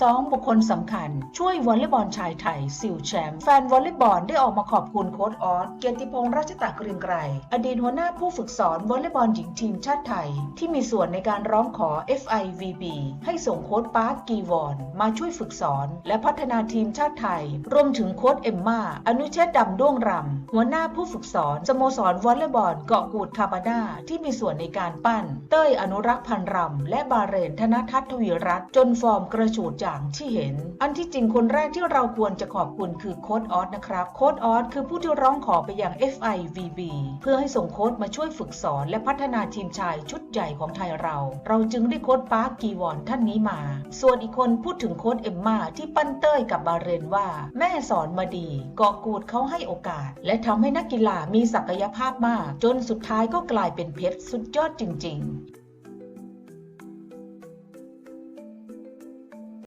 สองบุคคลสำคัญ ช่วยวอลเลย์บอลชายไทยซิลแชมป์แฟนวอลเลย์บอลได้ออกมาขอบคุณโค้ชออสเกียรติพงษ์ราชตะเกรียงไกรอดีตหัวหน้าผู้ฝึกสอนวอลเลย์บอลหญิงทีมชาติไทย ที่มีส่วนในการร้องขอ FIVB ให้ส่งโค้ชปาร์คกีวอนมาช่วยฝึกสอน และพัฒนาทีมชาติไทย รวมถึงโค้ชเอมมาอนุเชษดำด้วงรำหัวหน้าผู้ฝึกสอนสโมสรวอลเลย์บอลเกาะกูดคาบาน่าที่มีส่วนในการปั้น เต้ยอนุรักษ์พันรำและบาเรนธนทัศน์ทวีรัตน์จนฟอร์มกระฉูดอย่างที่เห็น อันที่จริงคนแรกที่เราควรจะขอบคุณคือโค้ดออสนะครับโค้ดออสคือผู้ที่ร้องขอไปยัง FIVB เพื่อให้ส่งโค้ดมาช่วยฝึกสอน และพัฒนาทีมชายชุดใหญ่ของไทยเรา เราจึงได้โค้ดปาร์คกีวอนท่านนี้มา ส่วนอีกคนพูดถึงโค้ดเอ็มมาที่ปั้นเต้ยกับบาเรนว่า แม่สอนมาดีเกาะกูดเขาให้โอกาส และทำให้นักกีฬามีศักยภาพมาก จนสุดท้ายก็กลายเป็นเพชรสุดยอดจริง ๆ